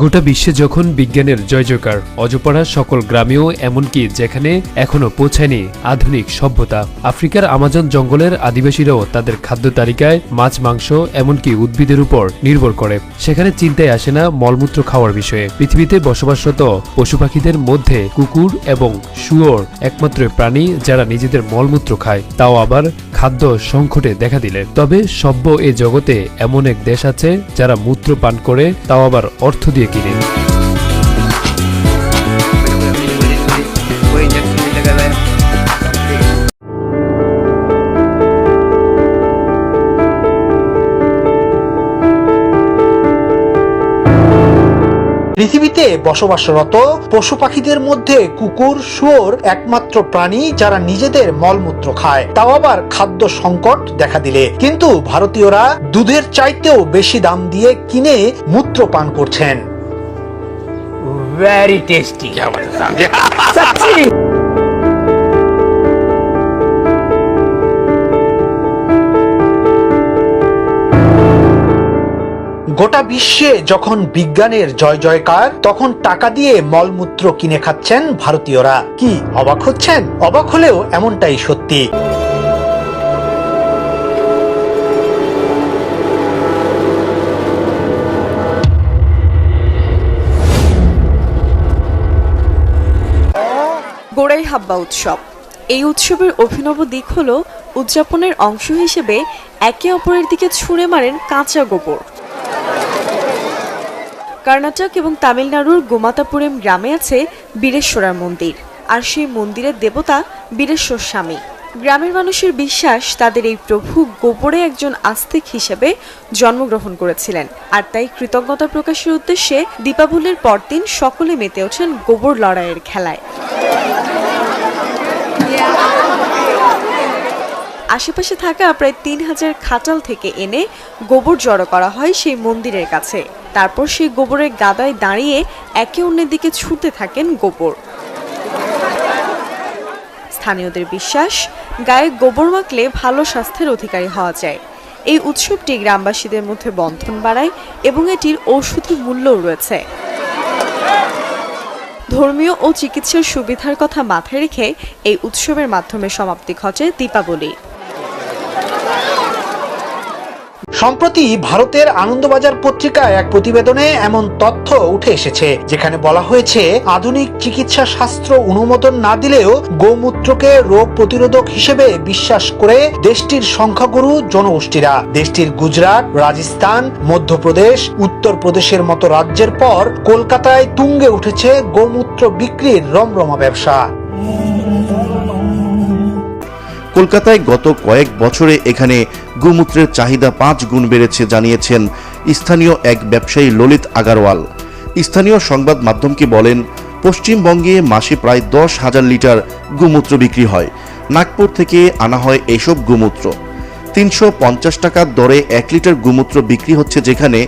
গোটা বিশ্বে যখন বিজ্ঞানের জয় জয়কার অজপাড়া সকল গ্রামেও এমনকি যেখানে এখনও পৌঁছায়নি আধুনিক সভ্যতা, আফ্রিকার আমাজন জঙ্গলের আদিবাসীরাও তাদের খাদ্য তালিকায় মাছ, মাংস, এমনকি উদ্ভিদের উপর নির্ভর করে। সেখানে চিন্তায় আসে না মলমূত্র খাওয়ার বিষয়ে। পৃথিবীতে বসবাসরত পশু পাখিদের মধ্যে কুকুর এবং শুয়োর একমাত্র প্রাণী যারা নিজেদের মলমূত্র খায়। তাও আবার খাদ্য সংকটে দেখা দিলে। তবে সভ্য এ জগতে এমন এক দেশ আছে যারা মূত্র পান করে, তাও আবার অর্থ দিয়ে কিনে। পৃথিবীতে বসবাসরত পশু পাখিদের মধ্যে কুকুর শুয়োর একমাত্র প্রাণী যারা নিজেদের মলমূত্র খায়। তাও আবার খাদ্য সংকট দেখা দিলে। কিন্তু ভারতীয়রা দুধের চাইতেও বেশি দাম দিয়ে কিনে মূত্র পান করছেন। ভেরি টেস্টি গোটা বিশ্বে যখন বিজ্ঞানের জয় জয়কার, তখন টাকা দিয়ে মলমূত্র কিনে খাচ্ছেন ভারতীয়রা। কি, অবাক হচ্ছেন? অবাক হলেও এমনটাই সত্যি। গোড়াই হাব্বা উৎসব। এই উৎসবের অভিনব দিক হল, উদযাপনের অংশ হিসেবে একে অপরের দিকে ছুঁড়ে মারেন কাঁচা গোবর। কর্ণাটক এবং তামিলনাড়ুর গোমাতাপুরেম গ্রামে আছে বীরেশ্বরার মন্দির। আর সেই মন্দিরের দেবতা বীরেশ্বর স্বামী। গ্রামের মানুষের বিশ্বাস, তাদের এই প্রভু গোপরে একজন আস্তিক হিসেবে জন্মগ্রহণ করেছিলেন। আর তাই কৃতজ্ঞতা প্রকাশের উদ্দেশ্যে দীপাবলির পরদিন সকলে মেতে ওঠেন গোবর লড়াইয়ের খেলায়। আশেপাশে থাকা প্রায় তিন হাজার খাটাল থেকে এনে গোবর জড়ো করা হয় সেই মন্দিরের কাছে। তারপর সেই গোবরের গাদায় দাঁড়িয়ে একে অন্যের দিকে ছুটতে থাকেন গোবর। স্থানীয়দের বিশ্বাস, গায়ে গোবর মাখলে ভালো স্বাস্থ্যের অধিকারী হওয়া যায়। এই উৎসবটি গ্রামবাসীদের মধ্যে বন্ধন বাড়ায় এবং এটির ঔষধি মূল্যও রয়েছে। ধর্মীয় ও চিকিৎসার সুবিধার কথা মাথায় রেখে এই উৎসবের মাধ্যমে সমাপ্তি ঘটে দীপাবলি। সম্প্রতি ভারতের আনন্দবাজার পত্রিকায় এক প্রতিবেদনে এমন তথ্য উঠে এসেছে, যেখানে বলা হয়েছে, আধুনিক চিকিৎসা শাস্ত্র অনুমোদন না দিলেও গোমূত্রকে রোগ প্রতিরোধক হিসেবে বিশ্বাস করে দেশটির সংখ্যাগুরু জনগোষ্ঠীরা। দেশটির গুজরাট, রাজস্থান, মধ্যপ্রদেশ, উত্তরপ্রদেশের মতো রাজ্যের পর কলকাতায় তুঙ্গে উঠেছে গোমূত্র বিক্রির রমরমা ব্যবসা। কলকাতায় গত কয়েক বছরে এখানে গোমূত্রের চাহিদা পাঁচ গুণ বেড়েছে জানিয়েছেন স্থানীয় এক ব্যবসায়ী ললিত আগারওয়াল। স্থানীয় সংবাদ মাধ্যমকে বলেন, পশ্চিমবঙ্গে মাসে প্রায় দশ হাজার লিটার গোমূত্র বিক্রি হয়। নাগপুর থেকে আনা হয় এসব গোমূত্র। তিনশো পঞ্চাশ টাকার দরে এক লিটার গোমূত্র বিক্রি হচ্ছে যেখানে।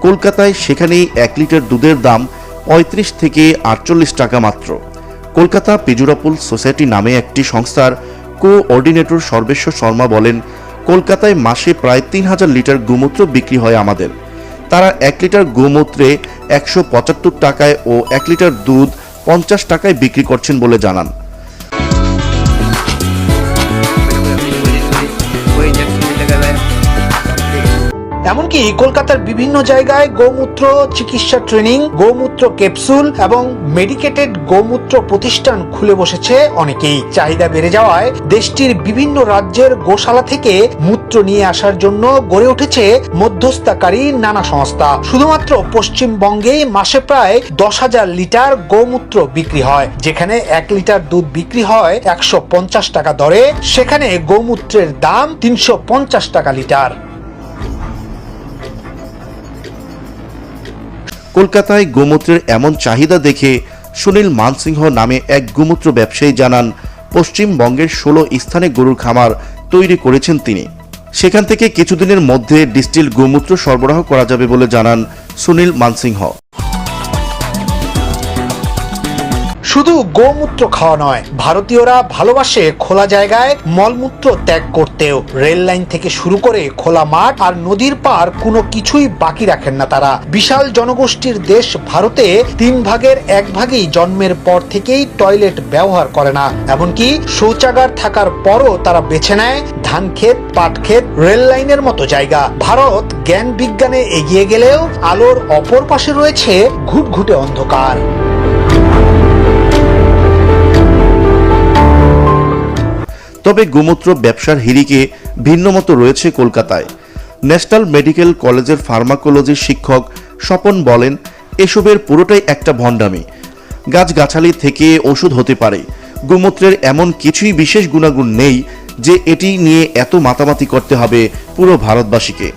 কলকাতায় সেখানেই এক লিটার দুধের দাম পঁয়ত্রিশ থেকে আটচল্লিশ টাকা মাত্র। কলকাতা পিজুরাপুল সোসাইটি নামে একটি সংস্থার কোঅর্ডিনেটর সর্বেশ্বর শর্মা বলেন, কলকাতায় মাসে প্রায় তিন হাজার লিটার গোমূত্র বিক্রি হয় আমাদের। তারা এক লিটার গোমূত্রে একশো পঁচাত্তর টাকায় ও এক লিটার দুধ পঞ্চাশ টাকায় বিক্রি করছেন বলে জানান। এমনকি কলকাতার বিভিন্ন জায়গায় গোমূত্র চিকিৎসা ট্রেনিং, গোমূত্র ক্যাপসুল এবং মেডিকেটেড গোমূত্র প্রতিষ্ঠান খুলে বসেছে অনেকেই। চাহিদা বেড়ে যাওয়ায় দেশটির বিভিন্ন রাজ্যের গোশালা থেকে মূত্র নিয়ে আসার জন্য গড়ে উঠেছে মধ্যস্থতাকারী নানা সংস্থা। শুধুমাত্র পশ্চিমবঙ্গেই মাসে প্রায় দশ হাজার লিটার গোমূত্র বিক্রি হয়, যেখানে এক লিটার দুধ বিক্রি হয় একশো পঞ্চাশ টাকা দরে। সেখানে গোমূত্রের দাম তিনশো পঞ্চাশ টাকা লিটার। কলকাতায় গোমূত্রের এমন চাহিদা দেখে সুনীল মানসিংহ নামে এক গোমূত্র ব্যবসায়ী জানান, পশ্চিমবঙ্গের ষোলো স্থানে গরুর খামার তৈরি করেছেন তিনি। সেখান থেকে কিছুদিনের মধ্যে ডিস্টিল গোমূত্র সরবরাহ করা যাবে বলে জানান সুনীল মানসিংহ। শুধু গোমূত্র খাওয়া নয়, ভারতীয়রা ভালোবাসে খোলা জায়গায় মলমূত্র ত্যাগ করতেও। রেল লাইন থেকে শুরু করে খোলা মাঠ আর নদীর পার কোনো কিছুই বাকি রাখেন না তারা। বিশাল জনগোষ্ঠীর দেশ ভারতে তিন ভাগের এক ভাগই জন্মের পর থেকেই টয়লেট ব্যবহার করে না। এমনকি শৌচাগার থাকার পরও তারা বেছে নেয় ধান ক্ষেত, পাট ক্ষেত, রেল লাইনের মতো জায়গা। ভারত জ্ঞান বিজ্ঞানে এগিয়ে গেলেও আলোর অপর পাশে রয়েছে ঘুটঘুটে অন্ধকার। তবে গোমূত্র ব্যবসার হিরিকে ভিন্ন মতো রয়েছে কলকাতায়। ন্যাশনাল মেডিকেল কলেজের ফার্মাকোলজির শিক্ষক স্বপন বলেন, এসবের পুরোটাই একটা ভণ্ডামি। গাছগাছালি থেকে ওষুধ হতে পারে। গোমূত্রের এমন কিছুই বিশেষ গুণাগুণ নেই যে এটি নিয়ে এত মাতামাতি করতে হবে পুরো ভারতবাসীকে।